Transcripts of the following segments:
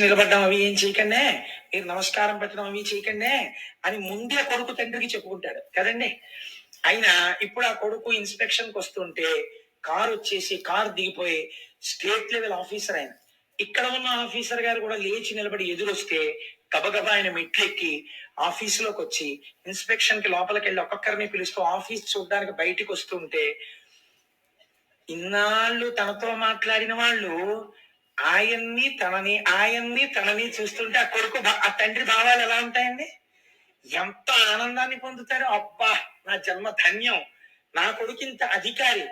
నిలబడ్డం అవి ఏం చేయకండే మీరు నమస్కారం పెట్టడం అవి చేయకండే అని ముందే కొడుకు తండ్రికి చెప్పుకుంటాడు. కదండి? అయినా ఇప్పుడు ఆ కొడుకు ఇన్స్పెక్షన్కి వస్తుంటే కార్ వచ్చేసి కార్ దిగిపోయి స్టేట్ లెవెల్ ఆఫీసర్ ఆయన. ఇక్కడ ఉన్న ఆఫీసర్ గారు కూడా లేచి నిలబడి ఎదురొస్తే గబగబా ఆయన మెట్లెక్కి ఆఫీసులోకి వచ్చి ఇన్స్పెక్షన్కి లోపలికి వెళ్ళి ఒక్కొక్కరిని పిలుస్తూ ఆఫీస్ చూడడానికి బయటికి వస్తుంటే ఇన్నాళ్ళు తనతో మాట్లాడిన వాళ్ళు ఆయన్ని తనని ఆయన్ని తనని చూస్తుంటే ఆ కొడుకు భా- ఆ తండ్రి భావాలు ఎలా ఉంటాయండి? ఎంత ఆనందాన్ని పొందుతారో అబ్బా నా జన్మ ధన్యం. నా కొడుకు ఇంత అధికారి.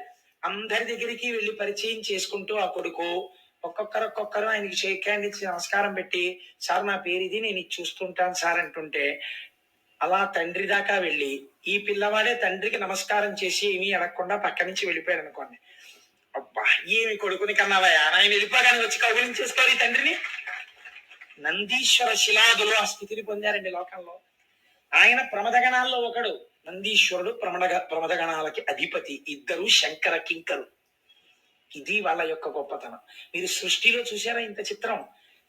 అందరి దగ్గరికి వెళ్ళి పరిచయం చేసుకుంటూ ఆ కొడుకు ఒక్కొక్కరు ఒక్కొక్కరు ఆయనకి షేక్ హ్యాండ్ ఇచ్చి నమస్కారం పెట్టి సార్ నా పేరు ఇది నేను ఇది చూస్తుంటాను సార్ అంటుంటే అలా తండ్రి దాకా వెళ్ళి ఈ పిల్లవాడే తండ్రికి నమస్కారం చేసి ఏమీ అడగకుండా పక్క నుంచి వెళ్ళిపోయాడు అనుకోండి. ఈమె కొడుకుని కన్నావయ్యా? ఆయన వెళ్ళిపోగానే వచ్చి కౌగిలించేసుకోవాలి చేసుకోవాలి తండ్రిని? నందీశ్వర శిలాదులు ఆ స్థితిని పొందారండి లోకంలో. ఆయన ప్రమదగణాల్లో ఒకడు. నందీశ్వరుడు ప్రమద ప్రమదగణాలకి అధిపతి. ఇద్దరు శంకర కింకరు ఇది వాళ్ళ యొక్క గొప్పతనం. మీరు సృష్టిలో చూసారా ఇంత చిత్రం?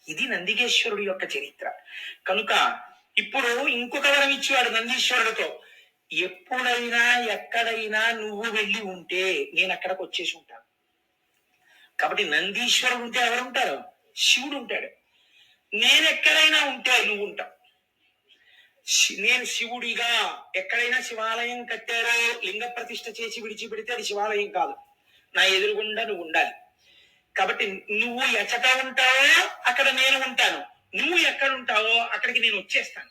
ఇది నందికేశ్వరుడు యొక్క చరిత్ర. కనుక ఇప్పుడు ఇంకొక వరం ఇచ్చేవాడు నందీశ్వరుడితో. ఎప్పుడైనా ఎక్కడైనా నువ్వు వెళ్ళి ఉంటే నేను అక్కడికి వచ్చేసి ఉంటాను కాబట్టి నందీశ్వరుడు ఉంటే ఎవరు ఉంటారు శివుడు ఉంటాడు. నేను ఎక్కడైనా ఉంటే నువ్వు ఉంటావు. నేను శివుడిగా ఎక్కడైనా శివాలయం కట్టారో లింగ ప్రతిష్ట చేసి విడిచిపెడితే అది శివాలయం కాదు. నా ఎదురుగుండా నువ్వు ఉండాలి. కాబట్టి నువ్వు ఎచ్చట ఉంటావో అక్కడ నేను ఉంటాను. నువ్వు ఎక్కడ ఉంటావో అక్కడికి నేను వచ్చేస్తాను.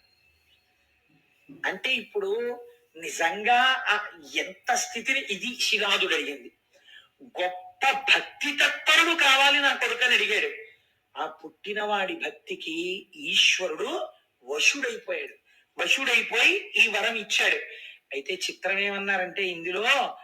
అంటే ఇప్పుడు నిజంగా ఆ ఎంత స్థితిని ఇది శిలాదుడు అడిగింది గొప్ప భక్తి తత్పరుడు కావాలి నా కొడుకని అడిగాడు. ఆ పుట్టినవాడి భక్తికి ఈశ్వరుడు వశుడైపోయాడు. వశుడైపోయి ఈ వరం ఇచ్చాడు. అయితే చిత్రం ఏమన్నారంటే ఇందులో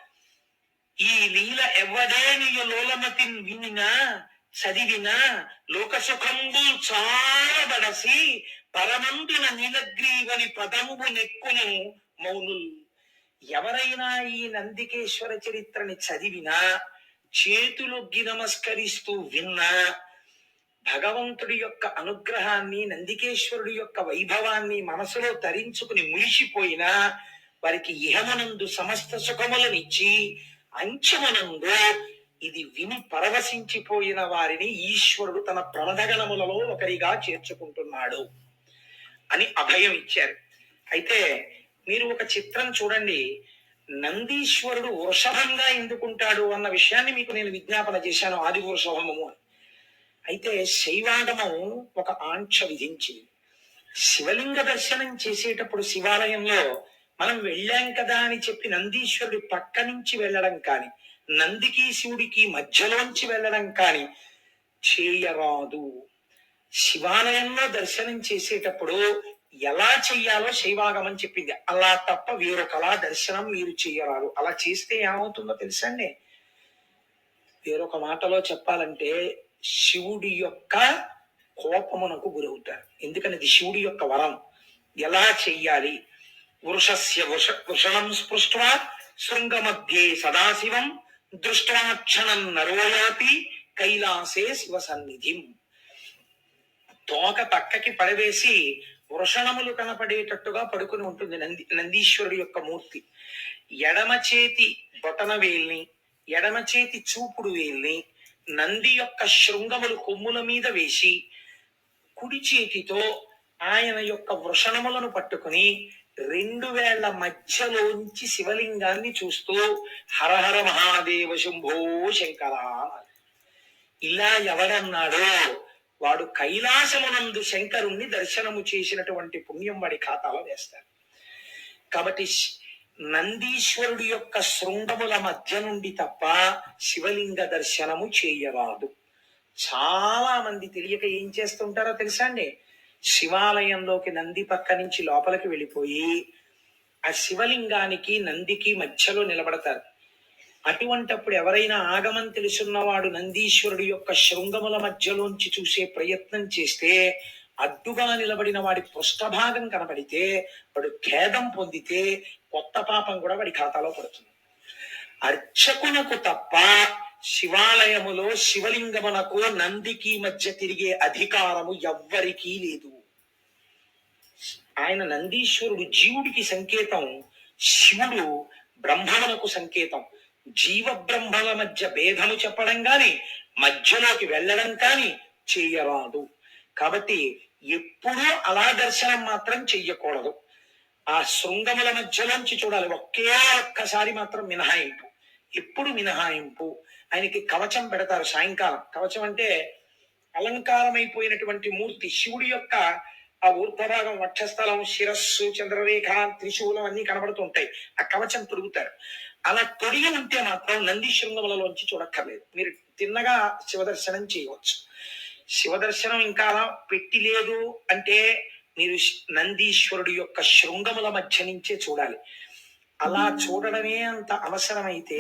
ఈ లీల ఎవ్వదేని లోలమతి వినినా చదివినా లోక సుఖంబు చాలా బడసి పరమందున నీలగ్రీవని పదమువు నెక్కును మౌనుల్. ఎవరైనా ఈ నందికేశ్వర చరిత్రని చదివినా చేతులొగ్గి నమస్కరిస్తూ విన్నా భగవంతుడి యొక్క అనుగ్రహాన్ని నందికేశ్వరుడి యొక్క వైభవాన్ని మనసులో తరించుకుని మురిసిపోయినా వారికి ఇహమనందు సమస్త సుఖములనిచ్చి అంచమనందు ఇది విని పరవశించిపోయిన వారిని ఈశ్వరుడు తన ప్రమదగణములలో ఒకరిగా చేర్చుకుంటున్నాడు అని అభయం ఇచ్చారు. అయితే మీరు ఒక చిత్రం చూడండి. నందీశ్వరుడు వృషభంగా ఎందుకుంటాడు అన్న విషయాన్ని మీకు నేను విజ్ఞాపన చేశాను ఆది వృషభము అని. అయితే శైవాగమం ఒక ఆంక్ష విధించింది. శివలింగ దర్శనం చేసేటప్పుడు శివాలయంలో మనం వెళ్ళాం కదా అని చెప్పి నందీశ్వరుడి పక్క నుంచి వెళ్ళడం కాని నందికి శివుడికి మధ్యలోంచి వెళ్ళడం కాని చేయరాదు. శివాలయంలో దర్శనం చేసేటప్పుడు ఎలా చెయ్యాలో శైవాగమని చెప్పింది. అలా తప్ప వేరొకలా దర్శనం మీరు చేయరాదు. అలా చేస్తే ఏమవుతుందో తెలుసండి? వేరొక మాటలో చెప్పాలంటే శివుడి యొక్క కోపమునకు గురవుతారు. ఎందుకని ఇది శివుడి యొక్క వరం. ఎలా చెయ్యాలి? వృషస్య వృష వృషణం స్పృష్ట్వా శృంగమధ్యే సదాశివం. దృష్టాక్షణం నరోయాతి కైలాసే శివ సన్నిధిం తోక పక్కకి పడవేసి వృషణములు కనపడేటట్టుగా పడుకుని ఉంటుంది నంది నందీశ్వరుడి యొక్క మూర్తి. ఎడమ చేతి బొటన వేల్ని ఎడమ చేతి చూపుడు వేల్ని నంది యొక్క శృంగములు కొమ్ముల మీద వేసి కుడి చేతితో ఆయన యొక్క వృషణములను పట్టుకుని రెండు వేళ్ళ మధ్యలోంచి శివలింగాన్ని చూస్తూ హరహర మహాదేవ శంభో శంకర ఇలా ఎవడన్నాడో వాడు కైలాసమునందు శంకరుణ్ణి దర్శనము చేసినటువంటి పుణ్యం వాడి ఖాతాలో వేస్తారు. కాబట్టి నందీశ్వరుడి యొక్క శృంగముల మధ్య నుండి తప్ప శివలింగ దర్శనము చేయరాదు. చాలా మంది తెలియక ఏం చేస్తుంటారో తెలుసా అండి? శివాలయంలోకి నంది పక్క నుంచి లోపలికి వెళ్ళిపోయి ఆ శివలింగానికి నందికి మధ్యలో నిలబడతారు. అటువంటప్పుడు ఎవరైనా ఆగమం తెలుసున్నవాడు నందీశ్వరుడి యొక్క శృంగముల మధ్యలోంచి చూసే ప్రయత్నం చేస్తే అడ్డుగా నిలబడిన వాడి పృష్ఠభాగం కనబడితే వాడు ఖేదం పొందితే కొత్త పాపం కూడా వాడి ఖాతాలో పడుతుంది. అర్చకునకు తప్ప శివాలయములో శివలింగమునకు నందికి మధ్య తిరిగే అధికారము ఎవ్వరికీ లేదు. ఆయన నందీశ్వరుడు జీవుడికి సంకేతం శివుడు బ్రహ్మమునకు సంకేతం. జీవ బ్రహ్మల మధ్య భేదము చెప్పడం కానీ మధ్యలోకి వెళ్ళడం కానీ చేయరాదు. కాబట్టి ఎప్పుడూ అలా దర్శనం మాత్రం చెయ్యకూడదు. ఆ శృంగముల మధ్యలోంచి చూడాలి. ఒకే ఒక్కసారి మాత్రం మినహాయింపు. ఎప్పుడు మినహాయింపు? ఆయనకి కవచం పెడతారు సాయంకాలం. కవచం అంటే అలంకారమైపోయినటువంటి మూర్తి శివుడి యొక్క ఆ ఊర్ధభాగం వక్షస్థలం శిరస్సు చంద్రరేఖ త్రిశూలం అన్ని కనబడుతుంటాయి. ఆ కవచం తిరుగుతారు అలా తొడిగి ఉంటే మాత్రం నంది శృంగములలోంచి చూడక్కర్లేదు. మీరు తిన్నగా శివదర్శనం చేయవచ్చు. శివదర్శనం ఇంకా అలా పెట్టి లేదు అంటే మీరు నందీశ్వరుడు నందీశ్వరుడి యొక్క శృంగముల మధ్య నుంచే చూడాలి. అలా చూడడమే అంత అవసరమైతే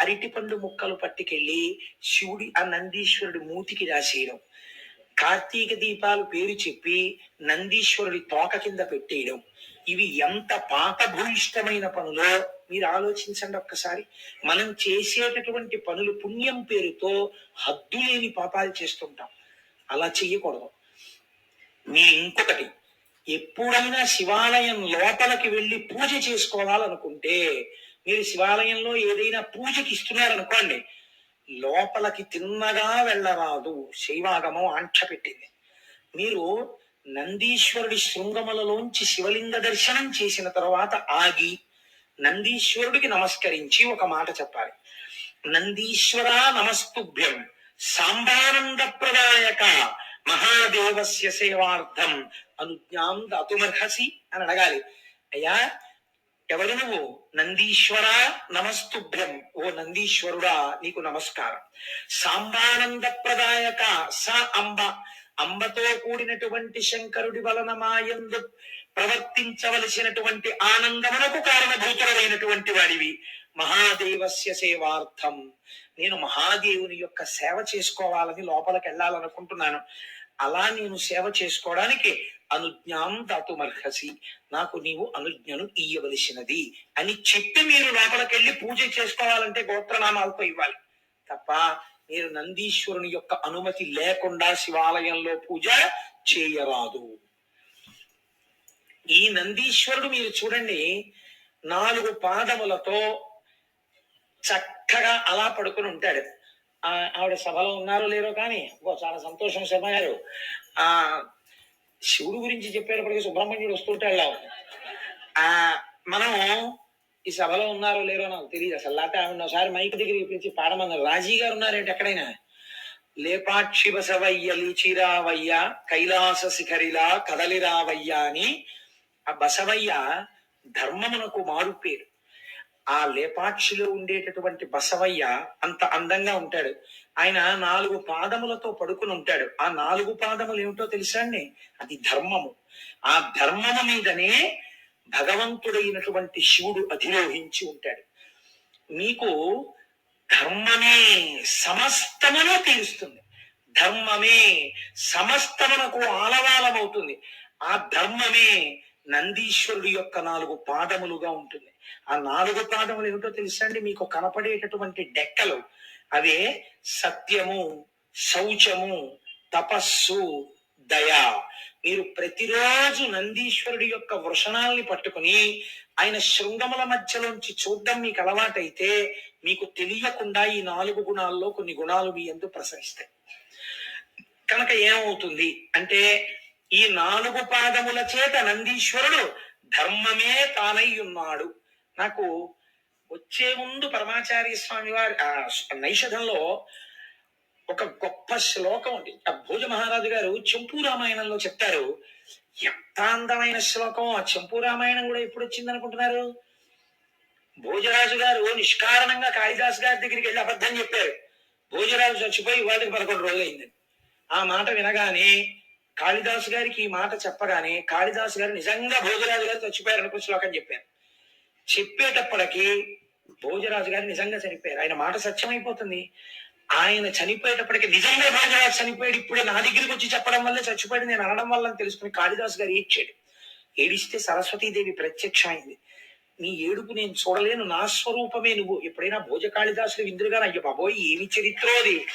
అరటిపండు ముక్కలు పట్టుకెళ్ళి శివుడి ఆ నందీశ్వరుడి మూతికి రాసేయడం. కార్తీక దీపాలు పేరు చెప్పి నందీశ్వరుడి తోక కింద పెట్టేయడం. ఇవి ఎంత పాపభూయిష్టమైన పనులో మీరు ఆలోచించండి ఒక్కసారి. మనం చేసేటటువంటి పనులు పుణ్యం పేరుతో హద్దు లేని పాపాలు చేస్తుంటాం. అలా చెయ్యకూడదు. మీరు ఇంకొకటి ఎప్పుడైనా శివాలయం లోపలికి వెళ్ళి పూజ చేసుకోవాలనుకుంటే మీరు శివాలయంలో ఏదైనా పూజకి ఇస్తున్నారనుకోండి లోపలికి తిన్నగా వెళ్ళరాదు. శైవాగమం ఆంక్ష పెట్టింది. మీరు నందీశ్వరుడి శృంగములలోంచి శివలింగ దర్శనం చేసిన తర్వాత ఆగి నందీశ్వరుడికి నమస్కరించి ఒక మాట చెప్పాలి. నందీశ్వర నమస్తుభ్యం సాంబానంద ప్రదాయక మహాదేవస్య సేవార్థం అనుజ్ఞాం దాతుమర్హసి అని అడగాలి. అయ్యా ఎవరు నువ్వు? నందీశ్వర నమస్తుభ్యం ఓ నందీశ్వరుడా నీకు నమస్కారం. సాంబానంద ప్రదాయక స అంబ అంబతో కూడినటువంటి శంకరుడి వలన మాయందు ప్రవర్తించవలసినటువంటి ఆనందమునకు కారణభూతుడైనటువంటి వాడివి. మహాదేవస్య సేవార్థం. నేను మహాదేవుని యొక్క సేవ చేసుకోవాలని లోపలికి వెళ్ళాలనుకుంటున్నాను. అలా నేను సేవ చేసుకోవడానికి అనుజ్ఞాం దాతుమర్హసి నాకు నీవు అనుజ్ఞను ఇయ్యవలసినది అని చెప్పి మీరు లోపలికి వెళ్ళి పూజ చేసుకోవాలంటే గోత్రనామాలతో ఇవ్వాలి. తప్ప మీరు నందీశ్వరుని యొక్క అనుమతి లేకుండా శివాలయంలో పూజ చేయరాదు. ఈ నందీశ్వరుడు మీరు చూడండి నాలుగు పాదములతో చక్కగా అలా పడుకుని ఉంటాడు. ఆ ఆవిడ సభలో ఉన్నారో లేరో కానీ ఓ చాలా సంతోషం శర్మ గారు. ఆ శివుడు గురించి చెప్పేటప్పటికి సుబ్రహ్మణ్యుడు వస్తుంటాడు ఆ మనం ఈ సభలో ఉన్నారో లేరో నాకు తెలియదు. అసలు లేకపోతే ఆవిడ ఒకసారి మైక్ దగ్గరికి పిలిచి పాడమన్నారు. రాజీ గారు ఉన్నారేంటి ఎక్కడైనా? లేపాక్షి బసవయ్య లీచిరావయ్య కైలాస శిఖరిలా కదలిరావయ్య అని ఆ బసవయ్య ధర్మమునకు మారు పేరు. ఆ లేపాక్షిలో ఉండేటటువంటి బసవయ్య అంత అందంగా ఉంటాడు. ఆయన నాలుగు పాదములతో పడుకుని ఉంటాడు. ఆ నాలుగు పాదములు ఏమిటో తెలుసా అండి? అది ధర్మము. ఆ ధర్మము మీదనే భగవంతుడైనటువంటి శివుడు అధిరోహించి ఉంటాడు. మీకు ధర్మమే సమస్తమును తీరుస్తుంది. ధర్మమే సమస్తమునకు ఆలవాలమవుతుంది. ఆ ధర్మమే నందీశ్వరుడి యొక్క నాలుగు పాదములుగా ఉంటుంది. ఆ నాలుగు పాదములు ఏమిటో తెలుసా అండి? మీకు కనపడేటటువంటి డెక్కలు. అవే సత్యము శౌచము తపస్సు దయ. మీరు ప్రతిరోజు నందీశ్వరుడి యొక్క వృషణాల్ని పట్టుకుని ఆయన శృంగముల మధ్యలోంచి చూడడం మీకు అలవాటైతే మీకు తెలియకుండా ఈ నాలుగు గుణాల్లో కొన్ని గుణాలు మీ ఎందు ప్రసరిస్తాయి. కనుక ఏమవుతుంది అంటే ఈ నాలుగు పాదముల చేత నందీశ్వరుడు ధర్మమే తానై ఉన్నాడు నాకు వచ్చే ముందు పరమాచార్య స్వామి వారి ఆ నైషధంలో ఒక గొప్ప శ్లోకం ఉంది. ఆ భోజ మహారాజు గారు చెంపు రామాయణంలో చెప్తారు. ఎంత అందమైన శ్లోకం! ఆ చెంపు రామాయణం కూడా ఎప్పుడు వచ్చింది అనుకుంటున్నారు? భోజరాజు గారు నిష్కారణంగా కాళిదాస్ గారి దగ్గరికి వెళ్ళి అబద్ధం చెప్పారు. భోజరాజు చచ్చిపోయి వాళ్ళకి పదకొండు రోజులైంది. ఆ మాట వినగానే కాళిదాసు గారికి ఈ మాట చెప్పగానే కాళిదాసు గారు నిజంగా భోజరాజు గారు చచ్చిపోయారు అనుకుని శ్లోకం చెప్పారు. చెప్పేటప్పటికి భోజరాజు గారు నిజంగా చనిపోయారు. ఆయన మాట సత్యమైపోతుంది. ఆయన చనిపోయేటప్పటికి నిజంగా భోజరాజు చనిపోయాడు. ఇప్పుడు నా దగ్గరికి వచ్చి చెప్పడం వల్లే చచ్చిపోయాడు. నేను అనడం వల్ల తెలుసుకుని కాళిదాసు గారు ఏడ్చాడు. ఏడిస్తే సరస్వతీదేవి ప్రత్యక్షమైంది. నీ ఏడుపు నేను చూడలేను. నా స్వరూపమే నువ్వు. ఎప్పుడైనా భోజ కాళిదాసులు విందురుగా అయ్య బాబోయ్ ఏమి చరిత్రో అది?